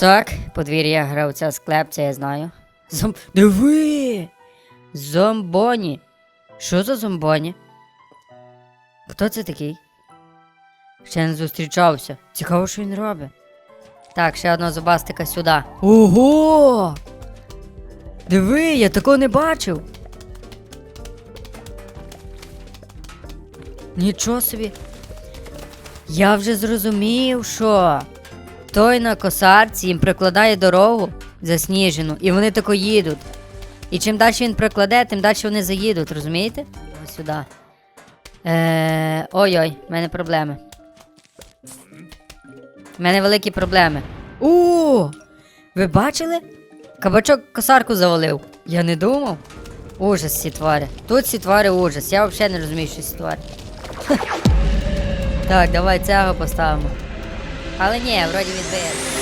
Так, подвір'я гравця склеп, це я знаю. Зом... Диви! Зомбоні. Що за зомбоні? Хто це такий? Ще не зустрічався. Цікаво, що він робить. Так, ще одного зубастика сюди. Ого! Диви, я такого не бачив. Нічого собі. Я вже зрозумів, що той на косарці їм прикладає дорогу засніжену, і вони тако їдуть. І чим далі він прикладе, тим далі вони заїдуть, розумієте? Ось сюди. Е, Ой-ой, в мене проблеми. В мене великі проблеми. О! Ви бачили? Кабачок косарку завалив. Я не думав. Ужас ці твари. Тут ці твари ужас. Я взагалі не розумію, що ці твари. Так, давай цього поставимо. Але ні, вроді відбив.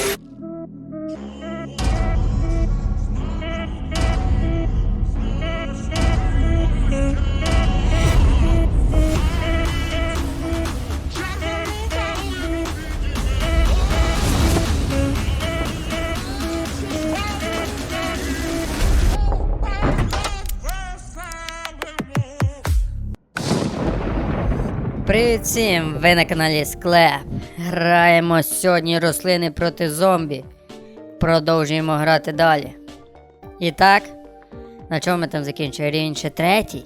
Привіт всім! Ви на каналі Склеп. Граємо сьогодні рослини проти зомбі. Продовжуємо грати далі. І так, на чому ми там закінчили? Рівень ще третій.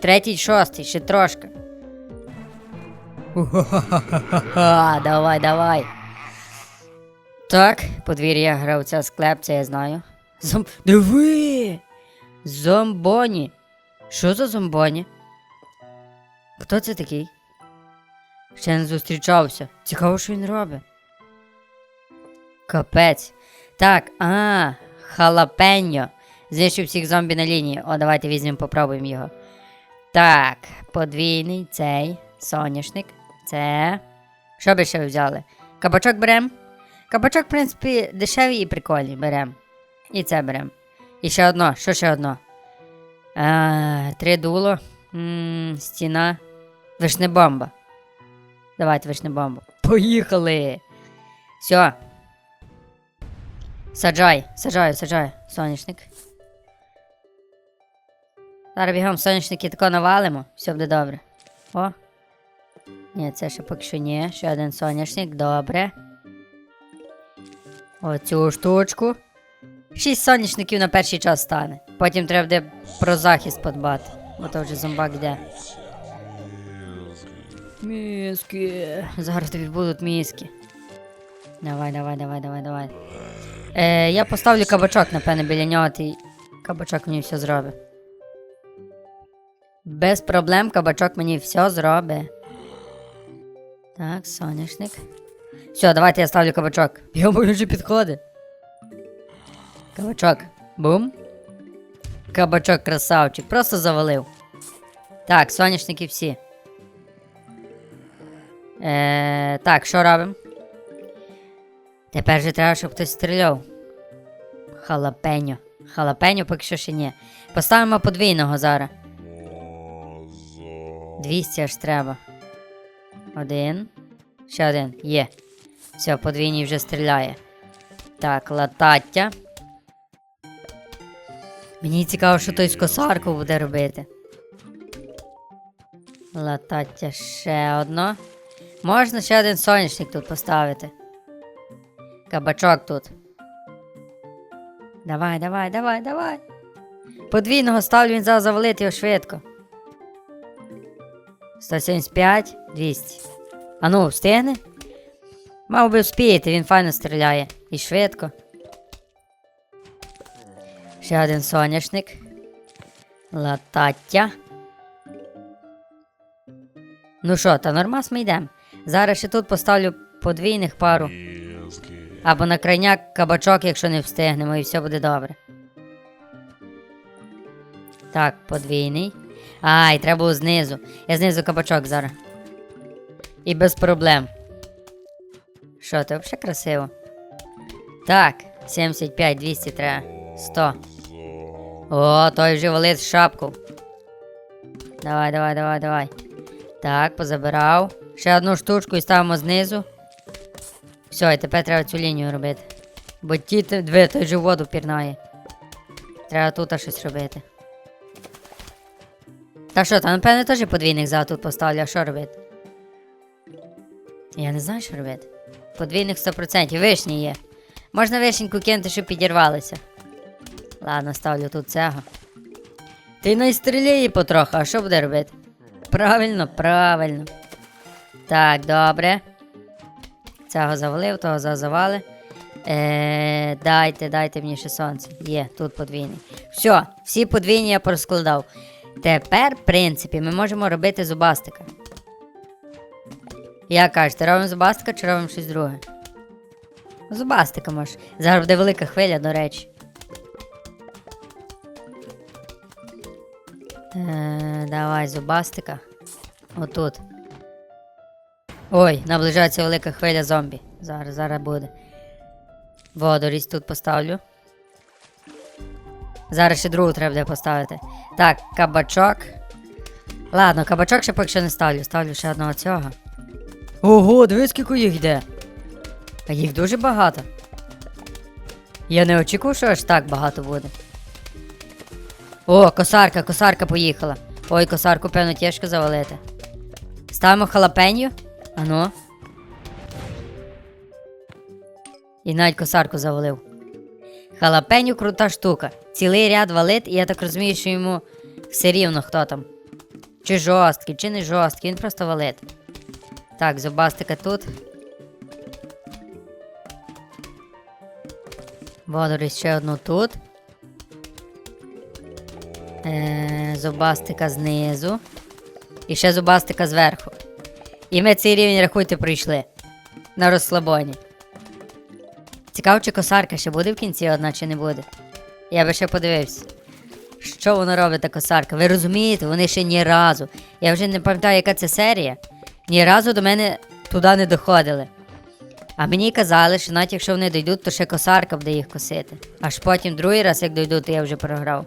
Третій, шостий, ще трошки. Давай, давай. Так, подвір'я гравця склеп, це я знаю. Зом... Диви! Зомбоні. Що за зомбоні? Хто це такий? Ще не зустрічався. Цікаво, що він робить. Капець. Так, а, халапеньо. Знищив всіх зомбі на лінії. О, давайте візьмемо, попробуємо його. Так, подвійний цей соняшник. Це. Що би ще взяли? Кабачок берем. Кабачок, в принципі, дешевий і прикольний. Берем. І це берем. І ще одно. Що ще одно? А, три дуло. М, стіна. Вишнебомба. Давайте вишнебомбу. Поїхали! Все. Саджай, саджаю, саджаю. Соняшник. Зараз бігом соняшники тако навалимо, все буде добре. О. Ні, це ще поки що ні. Ще один соняшник, добре. Оцю штучку. Шість соняшників на перший час стане. Потім треба буде про захист подбати. Бо то вже зомбак йде. Міски. Зараз тобі будуть міски. Давай, давай, давай, давай, давай. Е, я поставлю кабачок, напевне, біля нього, і кабачок мені все зробить. Без проблем кабачок мені все зробить. Так, соняшник. Все, давайте я ставлю кабачок. Йому вже підходить. Кабачок. Бум. Кабачок красавчик. Просто завалив. Так, соняшники всі. Е, так, що робимо? Тепер же треба, щоб хтось стріляв. Халапеньо. Халапеньо поки що ще ні. Поставимо подвійного зараз. 200 аж треба. Один. Ще один. Є. Все, подвійний вже стріляє. Так, латаття. Мені цікаво, що той з косарку буде робити. Латаття ще одно. Можна ще один соняшник тут поставити. Кабачок тут. Давай, давай, давай, давай. Подвійного ставлю він зараз завалить його швидко. 175, 200. А ну, встигне? Мав би вспіти, він файно стріляє. І швидко. Ще один соняшник. Латаття. Ну що, та нормас ми йдемо. Зараз ще тут поставлю подвійних пару. Або на крайняк кабачок, якщо не встигнемо, і все буде добре. Так, подвійний. А, і треба було знизу. Я знизу кабачок зараз. І без проблем. Що, це взагалі красиво? Так, 75, 200 треба. 100. О, той вже валить шапку. Давай, давай, давай, давай. Так, позабирав. Ще одну штучку і ставимо знизу. Все, і тепер треба цю лінію робити. Бо ті дві, той же воду пірнає. Треба тут щось робити. Та що, там, напевне, теж подвійних за тут поставлю, а що робити? Я не знаю, що робити. Подвійних 100%. Вишні є. Можна вишеньку кинути, щоб підірвалися. Ладно, ставлю тут цього. Ти найстріляє потроху, а що буде робити? Правильно, правильно. Так, добре. Цього завалив, того за- завали. Е, дайте, дайте мені ще сонце. Є, тут подвійний. Все, всі подвійні я порозкладав. Тепер, в принципі, ми можемо робити зубастика. Як кажете, робимо зубастика чи робимо щось друге? Зубастика може. Зараз буде велика хвиля, до речі. Е, давай зубастика. Отут. Ой, наближається велика хвиля зомбі. Зараз, зараз буде. Водорість тут поставлю. Зараз ще другу треба буде поставити. Так, кабачок. Ладно, кабачок ще поки що не ставлю. Ставлю ще одного цього. Ого, дивись, скільки їх йде. А їх дуже багато. Я не очікував, що аж так багато буде. О, косарка, косарка поїхала. Ой, косарку, певно, тяжко завалити. Ставимо халапеньо. Ану. І навіть косарку завалив. Халапеньо крута штука. Цілий ряд валит, і я так розумію, що йому все рівно хто там. Чи жорсткий, чи не жорсткий, він просто валит. Так, зубастика тут. Водорість ще одну тут. Е, зубастика знизу. І ще зубастика зверху. І ми цей рівень, рахуйте, пройшли. На розслабоні. Цікаво, чи косарка ще буде в кінці одна, чи не буде. Я би ще подивився. Що воно робить та косарка? Ви розумієте, вони ще ні разу. Я вже не пам'ятаю, яка це серія. Ні разу до мене туди не доходили. А мені казали, що навіть якщо вони дійдуть, то ще косарка буде їх косити. Аж потім другий раз, як дійдуть, то я вже програв.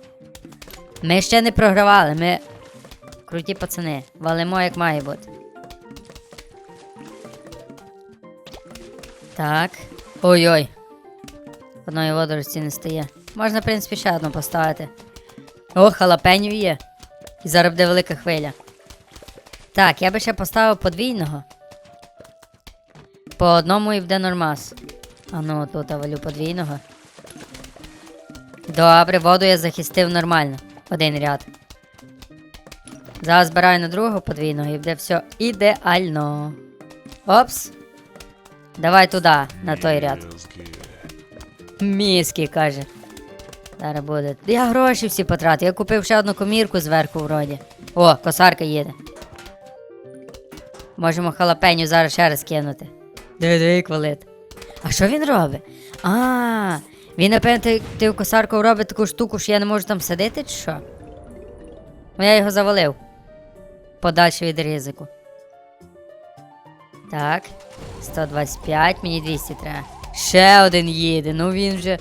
Ми ще не програвали, ми круті пацани. Валимо як має бути. Так. Ой-ой. Одної водорості не стає. Можна, в принципі, ще одну поставити. О, халапеню є. І зараз буде велика хвиля. Так, я би ще поставив подвійного. По одному і буде нормас. А ну, тут я валю подвійного. Добре, воду я захистив нормально. Один ряд. Зараз збираю на другого подвійного і буде все ідеально. Опс. Давай туди, на той ряд. Міський каже. Зараз буде. Я гроші всі потратив. Я купив ще одну комірку зверху вроді. О, косарка їде. Можемо халапеню зараз ще раз кинути. Диви, диви, як валить. А що він робить? А, він, напевно, ти, ти в косарку робить таку штуку, що я не можу там сидіти, чи що? Ну, я його завалив. Подальше від ризику. Так. 125, мені 200 треба. Ще один їде, ну він вже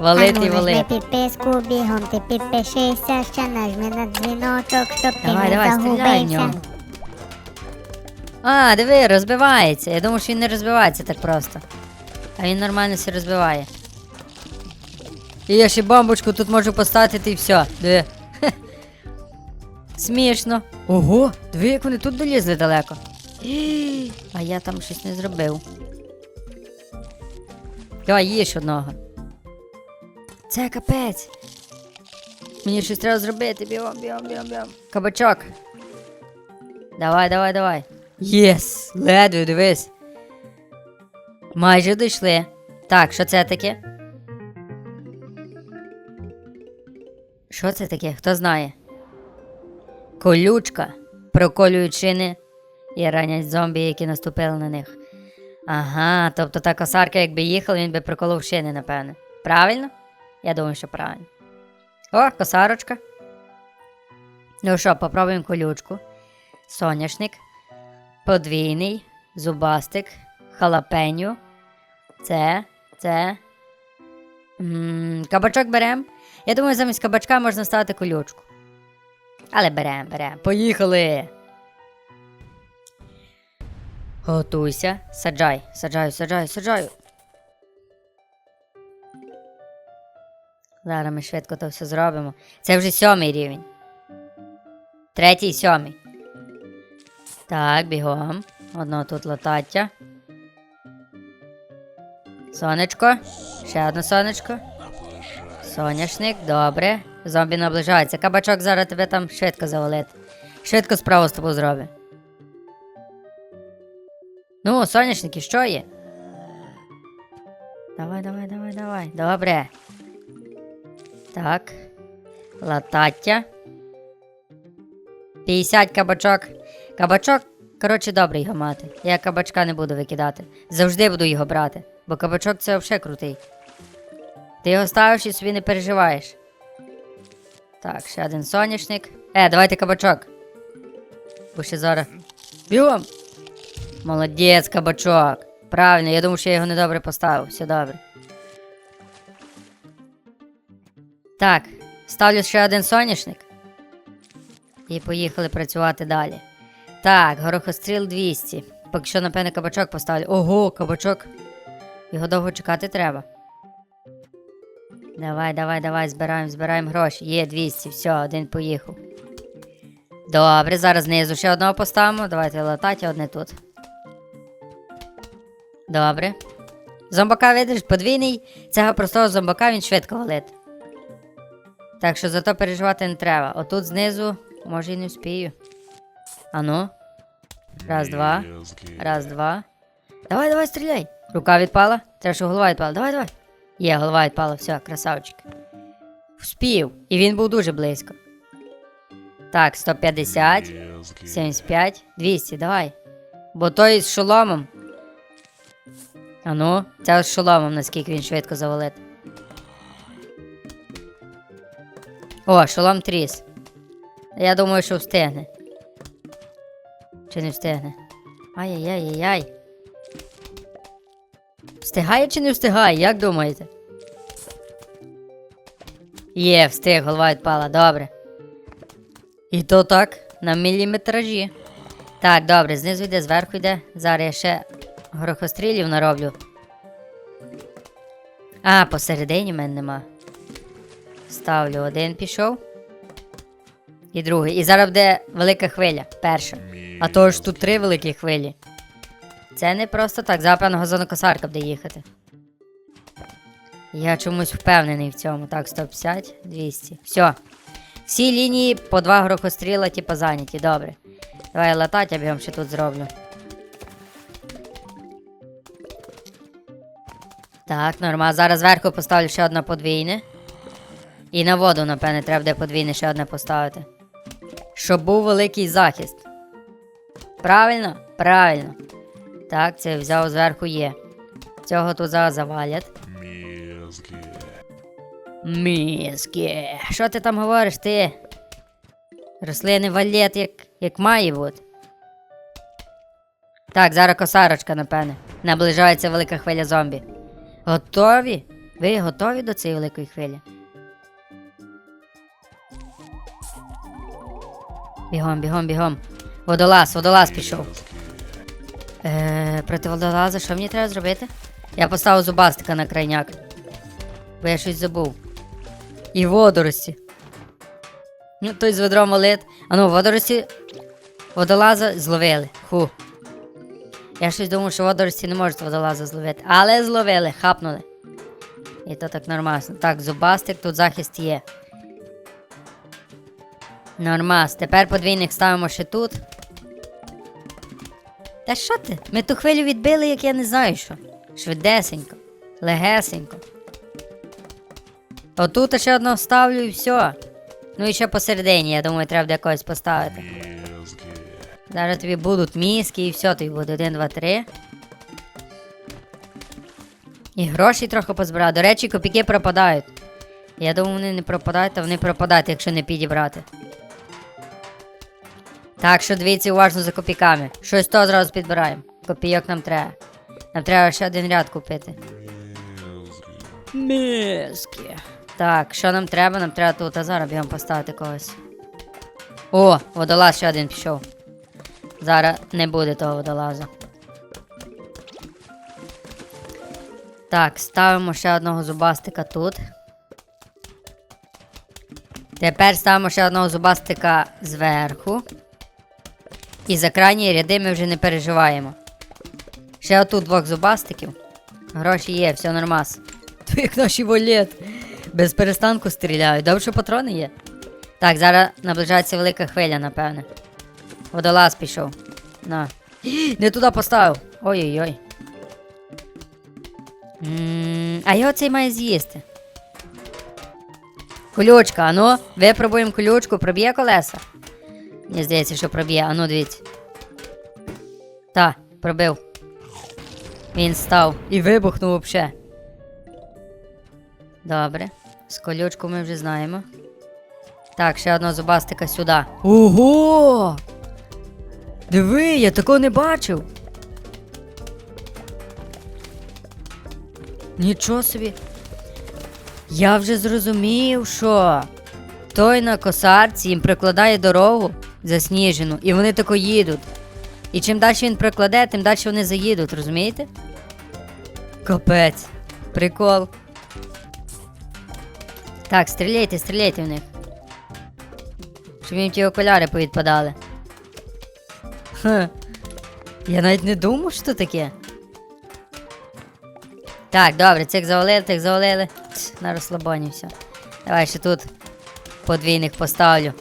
валить і валить. підписку, бігом ти підпишися, ще нажми на дзвіночок, щоб ти Давай, не давай, стріляй в загубився. нього. А, диви, розбивається. Я думав, що він не розбивається так просто. А він нормально все розбиває. І я ще бомбочку тут можу поставити і все. Диви. Хе. Смішно. Ого, диви, як вони тут долізли далеко. А я там щось не зробив. Давай, їж одного. Це капець. Мені щось треба зробити. Бігом, бігом, бігом, бігом. Кабачок. Давай, давай, давай. Єс! Ледве, дивись. Майже дійшли. Так, що це таке? Що це таке? Хто знає? Колючка. Проколюють шини і ранять зомбі, які наступили на них. Ага, тобто та косарка, якби їхала, він би проколов шини, напевне. Правильно? Я думаю, що правильно. О, косарочка. Ну що, попробуємо колючку. Соняшник. Подвійний, зубастик, халапеню. Це, це. Кабачок берем. Я думаю, замість кабачка можна ставити колючку. Але берем, берем. Поїхали. Готуйся. Саджай, саджаю, саджаю, саджаю. Зараз ми швидко то все зробимо. Це вже сьомий рівень. Третій, сьомий. Так, бігом. Одно тут лотаття. Сонечко. Ще одне сонечко. Соняшник, добре. Зомбі наближається. Кабачок зараз тебе там швидко завалить. Швидко справу з тобою зробить. Ну, соняшники, що є? Давай, давай, давай, давай. Добре. Так. Латаття. 50 кабачок. Кабачок, коротше, добре його мати. Я кабачка не буду викидати. Завжди буду його брати, бо кабачок це взагалі крутий. Ти його ставиш і собі не переживаєш. Так, ще один соняшник. Е, давайте кабачок. Бо ще зараз. Бігом! Молодець, кабачок. Правильно, я думав, що я його недобре поставив. Все добре. Так, ставлю ще один соняшник. І поїхали працювати далі. Так, горохостріл 200. Поки що, напевне, кабачок поставлю. Ого, кабачок. Його довго чекати треба. Давай, давай, давай, збираємо, збираємо гроші. Є 200, все, один поїхав. Добре, зараз знизу ще одного поставимо. Давайте латати одне тут. Добре. Зомбака, видиш, подвійний. Цього простого зомбака він швидко валить. Так що зато переживати не треба. Отут знизу, може і не вспію. Ану. Раз, два. Раз, два. Давай, давай, стріляй. Рука відпала. Треба, щоб голова відпала. Давай, давай. Є, голова відпала, все, красавчик. Вспів. І він був дуже близько. Так, 150, 75, 200, давай. Бо той з шоломом. Ану, це з шоломом, наскільки він швидко завалить. О, шолом тріс. Я думаю, що встигне. Чи не встигне? Ай-яй-яй-яй. Встигає чи не встигає, як думаєте? Є, встиг, голова відпала, добре. І то так, на міліметражі. Так, добре, знизу йде, зверху йде. Зараз я ще горохострілів нароблю. А, посередині мене нема. Ставлю один пішов. І другий. І зараз буде велика хвиля. Перша. А то ж тут три великі хвилі. Це не просто так, запевно газонокосарка буде їхати. Я чомусь впевнений в цьому. Так, 150, 200. Все. Всі лінії по два грохостріла, типу, зайняті. Добре. Давай латать, я бігом ще тут зроблю. Так, норма. Зараз зверху поставлю ще одне подвійне. І на воду, напевне, треба буде подвійне ще одне поставити. Щоб був великий захист. Правильно? Правильно. Так, це взяв зверху є. Цього тут зараз завалять. Мізки. Мізки. Що ти там говориш, ти? Рослини валет, як, як має бути. Так, зараз косарочка, напевне. Наближається велика хвиля зомбі. Готові? Ви готові до цієї великої хвилі? Бігом, бігом, бігом. Водолаз, водолаз пішов. Е, проти водолаза, що мені треба зробити? Я поставив зубастика на крайняк. Бо я щось забув. І водорості. Ну, той з ведром валит. А ну, водорості. Водолаза зловили. Ху. Я щось думав, що водорості не можуть водолаза зловити. Але зловили, хапнули. І то так нормально. Так, зубастик, тут захист є. Нормас. Тепер подвійник ставимо ще тут. Та що ти? Ми ту хвилю відбили, як я не знаю що. Швидесенько, легесенько. Отут ще одного ставлю і все. Ну і ще посередині, я думаю, треба буде якогось поставити. Зараз тобі будуть мізки і все тобі буде. Один, два, три. І гроші трохи позбирав. До речі, копійки пропадають. Я думаю, вони не пропадають, а вони пропадають, якщо не підібрати. Так що дивіться уважно за копійками. Щось то зразу підбираємо. Копійок нам треба. Нам треба ще один ряд купити. Мізки. Так, що нам треба? Нам треба тут, зараз бігом поставити когось. О, водолаз ще один пішов. Зараз не буде того водолаза. Так, ставимо ще одного зубастика тут. Тепер ставимо ще одного зубастика зверху. І за крайні ряди ми вже не переживаємо. Ще отут двох зубастиків. Гроші є, все нормас. То як наші волет. Без перестанку стріляють. Добре, що патрони є. Так, зараз наближається велика хвиля, напевне. Водолаз пішов. На. Не туди поставив. Ой-ой-ой. А його цей має з'їсти. Колючка, ану, випробуємо колючку, проб'є колеса. Мені здається, що проб'є, ану, дивіться. Та, пробив. Він став і вибухнув взагалі. Добре. З колючку ми вже знаємо. Так, ще одного зубастика сюди. Ого! Диви, я такого не бачив. Нічого собі. Я вже зрозумів, що той на косарці їм прикладає дорогу засніжену, і вони тако їдуть. І чим далі він прикладе, тим далі вони заїдуть, розумієте? Капець. Прикол. Так, стріляйте, стріляйте в них. Щоб їм ті окуляри повідпадали. Ха. Я навіть не думав, що таке. Так, добре, цих завалили, тих завалили. На розслабоні все. Давай ще тут подвійних поставлю.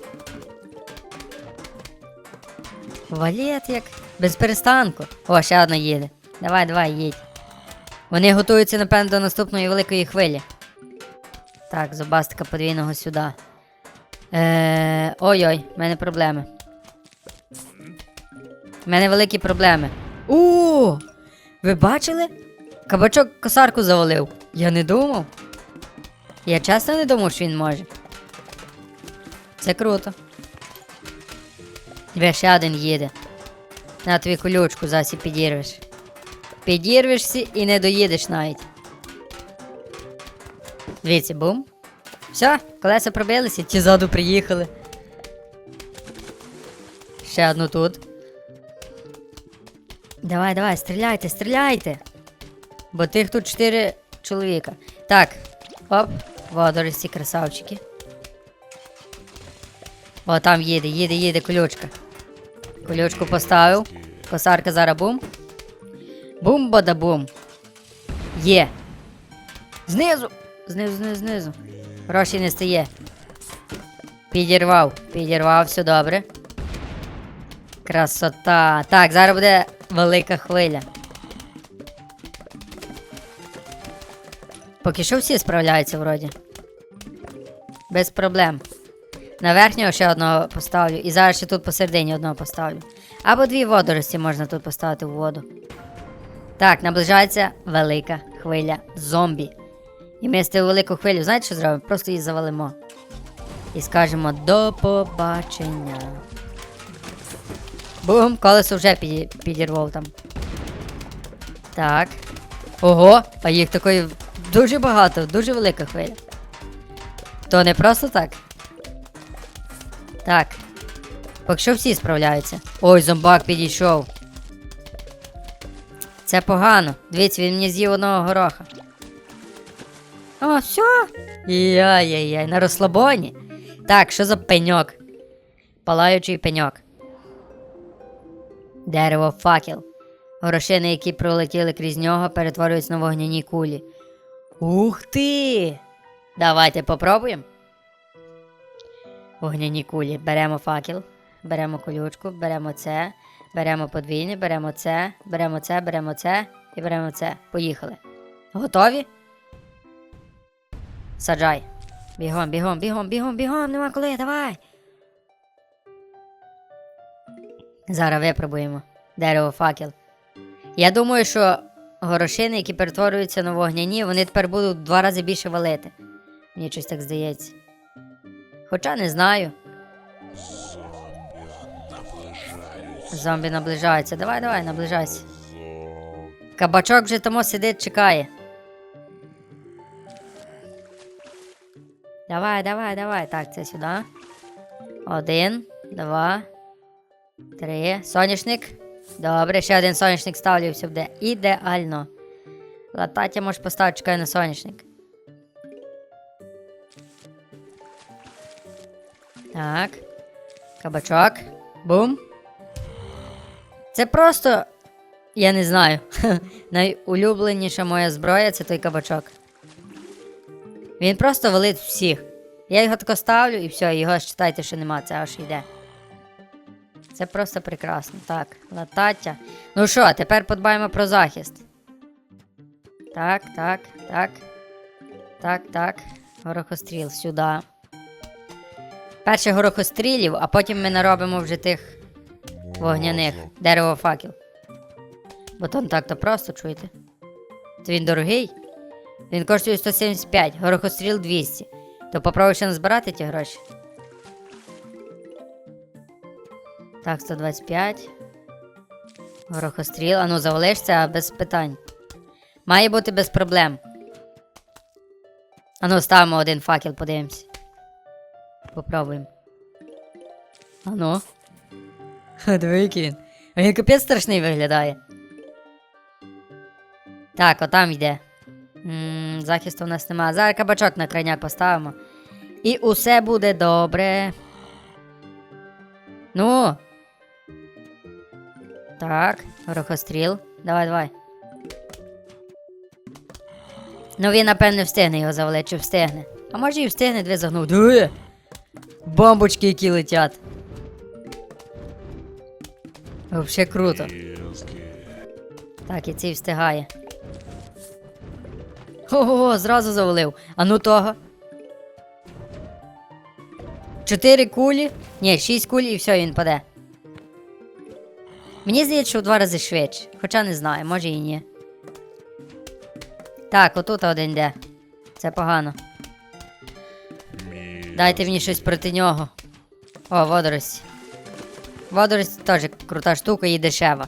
Валет як. Без перестанку. О, ще одна їде. Давай, давай, їдь. Вони готуються, напевно, до наступної великої хвилі. Так, зубастика подвійного сюди. Е, Ой-ой, в мене проблеми. У мене великі проблеми. О! Ви бачили? Кабачок косарку завалив. Я не думав. Я чесно не думав, що він може. Це круто. Диви, ще один їде. На тобі колючку засі підірвеш. Підірвешся і не доїдеш навіть. Дивіться, бум. Все, колеса пробилися, ті ззаду приїхали. Ще одну тут. Давай, давай, стріляйте, стріляйте. Бо тих тут чотири чоловіка. Так, оп, водорості, красавчики. О, там їде, їде, їде колючка. Колючку поставив. Косарка зараз бум. Бум бада бум. Є. Знизу. Знизу, знизу, знизу. Гроші не стає. Підірвав, підірвав, все добре. Красота. Так, зараз буде велика хвиля. Поки що всі справляються вроді. Без проблем. На верхнього ще одного поставлю. І зараз ще тут посередині одного поставлю. Або дві водорості можна тут поставити в воду. Так, наближається велика хвиля зомбі. І ми з ту велику хвилю, знаєте, що зробимо? Просто її завалимо. І скажемо до побачення. Бум, колесо вже піді- підірвав там. Так. Ого, а їх такої дуже багато, дуже велика хвиля. То не просто так. Так. Поки що всі справляються. Ой, зомбак підійшов. Це погано. Дивіться, він мені з'їв одного гороха. О, все. Яй-яй-яй, на розслабоні. Так, що за пеньок? Палаючий пеньок. Дерево факел. Горошини, які пролетіли крізь нього, перетворюються на вогняні кулі. Ух ти! Давайте попробуємо. Вогняні кулі. Беремо факел, беремо колючку, беремо це, беремо подвійне, беремо це, беремо це, беремо це і беремо це. Поїхали. Готові? Саджай. Бігом, бігом, бігом, бігом, бігом, нема коли, давай. Зараз випробуємо. Дерево факел. Я думаю, що горошини, які перетворюються на вогняні, вони тепер будуть два рази більше валити. Мені щось так здається. Хоча не знаю. Зомбі наближаються. Давай, давай, наближайся. Кабачок вже тому сидить, чекає. Давай, давай, давай. Так, це сюди. Один, два, три. Соняшник. Добре, ще один соняшник ставлю, все буде ідеально. Латаття можеш поставити, чекай на соняшник. Так. Кабачок. Бум. Це просто. Я не знаю. Найулюбленіша моя зброя це той кабачок. Він просто валить всіх. Я його тако ставлю і все, його ж читайте, що нема, це аж йде. Це просто прекрасно. Так, латаття. Ну що, тепер подбаємо про захист. Так, так, так. Так, так. Горохостріл сюди. Перше горохострілів, а потім ми наробимо вже тих вогняних. Дерево факел. Бо не так-то просто, чуєте? Це він дорогий. Він коштує 175, горохостріл 200. То попробуй ще назбирати ті гроші. Так, 125. Горохостріл. А ну завалишся без питань. Має бути без проблем. А ну, ставимо один факел, подивимось. Попробуємо. А ну. Диви, який він. Він капець страшний виглядає. Так, отам йде. м захисту у нас нема. Зараз кабачок на крайняк поставимо. І усе буде добре. Ну. Так, горохостріл. Давай, давай. Ну він, напевне, встигне його завалити, чи встигне. А може і встигне, дві загнув. Диви! Бомбочки, які летять. Вообще круто. Так, і цей встигає. Ого, зразу завалив. А ну того. Чотири кулі. Ні, шість куль і все, він паде. Мені здається, що в два рази швидше. Хоча не знаю, може і ні. Так, отут один йде. Це погано. Дайте мені щось проти нього. О, водорості. Водорості теж крута штука і дешева.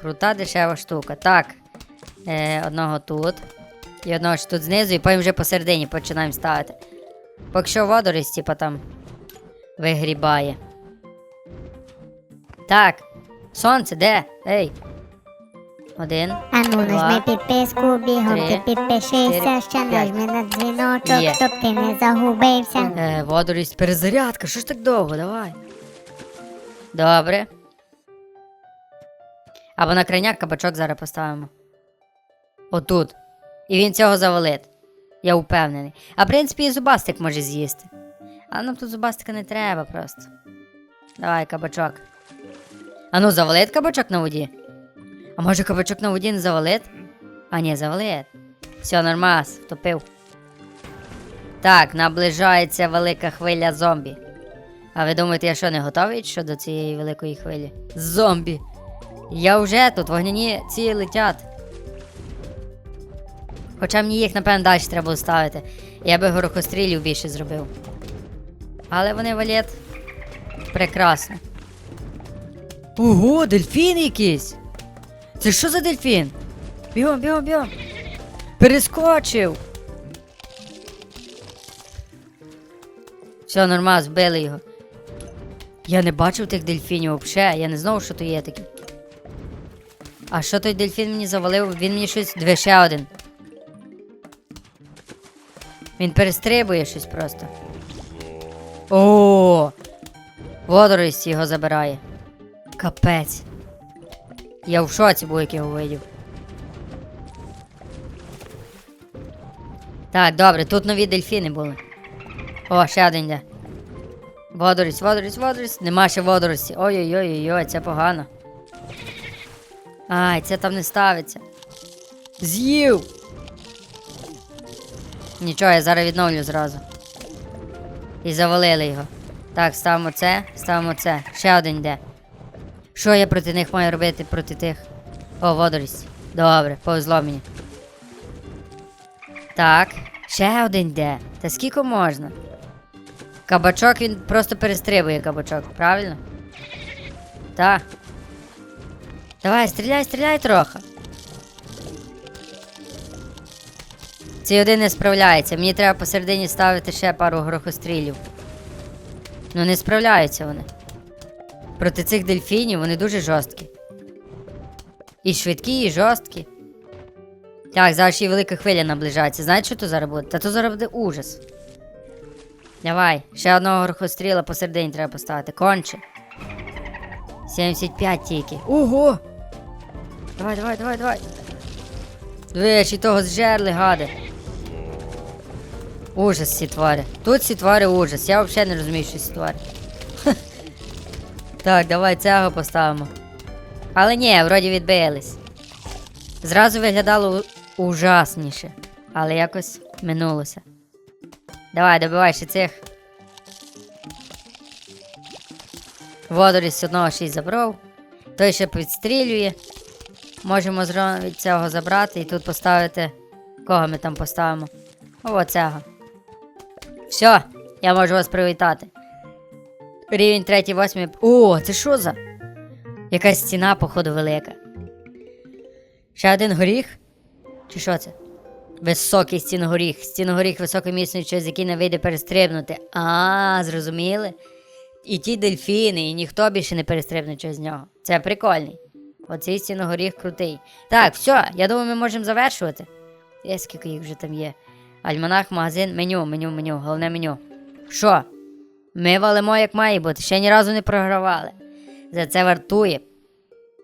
Крута дешева штука. Так. Е, одного тут. І одного ж тут знизу, і потім вже посередині починаємо ставити. Поки що водорість, типа там вигрібає. Так. Сонце, де? Ей. Один. А ну нажми підписку, бігом три, ти підпишися, ще нажми на дзвіночок, Є. щоб ти не загубився. Е, водорість, перезарядка, що ж так довго? Давай. Добре. Або на крайняк кабачок зараз поставимо. Отут. І він цього завалить. Я впевнений. А в принципі і зубастик може з'їсти. А нам тут зубастика не треба просто. Давай, кабачок. А ну, завалить кабачок на воді. А може кабачок на воді не завалить? А ні, завалить. Все, нормас, втопив. Так, наближається велика хвиля зомбі. А ви думаєте, я що не готовий щодо цієї великої хвилі? Зомбі! Я вже тут, вогняні ці летять. Хоча мені їх, напевно, далі треба ставити. Я би горохострілів більше зробив. Але вони валять прекрасно. Ого, дельфін якийсь! Це що за дельфін? Бігом, бігом, бігом! Перескочив! Все, нормально, збили його. Я не бачив тих дельфінів взагалі, я не знав, що то є такі. А що той дельфін мені завалив? Він мені щось. Диви, ще один. Він перестрибує щось просто. О! Водорості його забирає. Капець. Я в шоці був, як його видів. Так, добре, тут нові дельфіни були. О, ще один йде. Водорість, водорість, водорість. Нема ще водорості. Ой-ой-ой, це погано. Ай, це там не ставиться. З'їв. Нічого, я зараз відновлю зразу. І завалили його. Так, ставимо це, ставимо це. Ще один йде. Що я проти них маю робити проти тих? О, водорість. Добре, повезло мені. Так, ще один йде. Та скільки можна? Кабачок він просто перестрибує кабачок, правильно? Так. Давай, стріляй, стріляй трохи. Цей один не справляється. Мені треба посередині ставити ще пару грохострілів. Ну не справляються вони. Проти цих дельфінів вони дуже жорсткі. І швидкі, і жорсткі. Так, зараз ще й велика хвиля наближається. Знаєте, що то зараз буде? Та то зараз буде ужас. Давай, ще одного горохостріла посередині треба поставити. Конче. 75 тільки. Ого! Давай, давай, давай, давай. Диви, чи того зжерли, гади. Ужас ці твари. Тут ці твари ужас. Я взагалі не розумію, що ці твари. Так, давай цього поставимо. Але ні, вроді відбились. Зразу виглядало ужасніше, але якось минулося. Давай, добивай ще цих. Водорість одного шість забрав. Той ще підстрілює. Можемо від цього забрати і тут поставити. Кого ми там поставимо? О, цього. Все, я можу вас привітати. Рівень 3, 8. О, це що за? Якась стіна, походу, велика. Ще один горіх? Чи що це? Високий стіногоріх. Стіногоріх високомісний, через який не вийде перестрибнути. А, зрозуміли? І ті дельфіни, і ніхто більше не перестрибне через нього. Це прикольний. Оцей стіногоріх крутий. Так, все, я думаю, ми можемо завершувати. Є скільки їх вже там є. Альманах, магазин, меню, меню, меню, головне меню. Що? Ми валимо як має бути, ще ні разу не програвали. За це вартує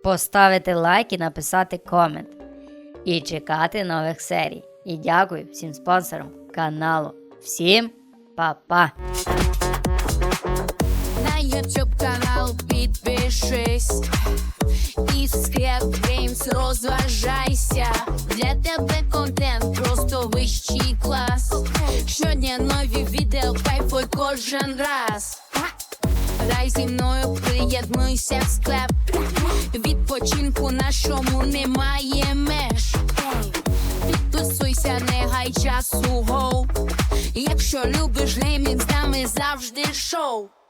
поставити лайк і написати комент. І чекати нових серій. І дякую всім спонсорам каналу. Всім па-па! YouTube канал підпишись і Scrap Games розважайся. Для тебе контент просто вищий клас. Щодня нові відео, кайфуй кожен раз. Грай зі мною, приєднуйся в склеп. Відпочинку нашому немає меж. Підписуйся, не гай часу гоу. Якщо любиш геймінг, з нами завжди шоу.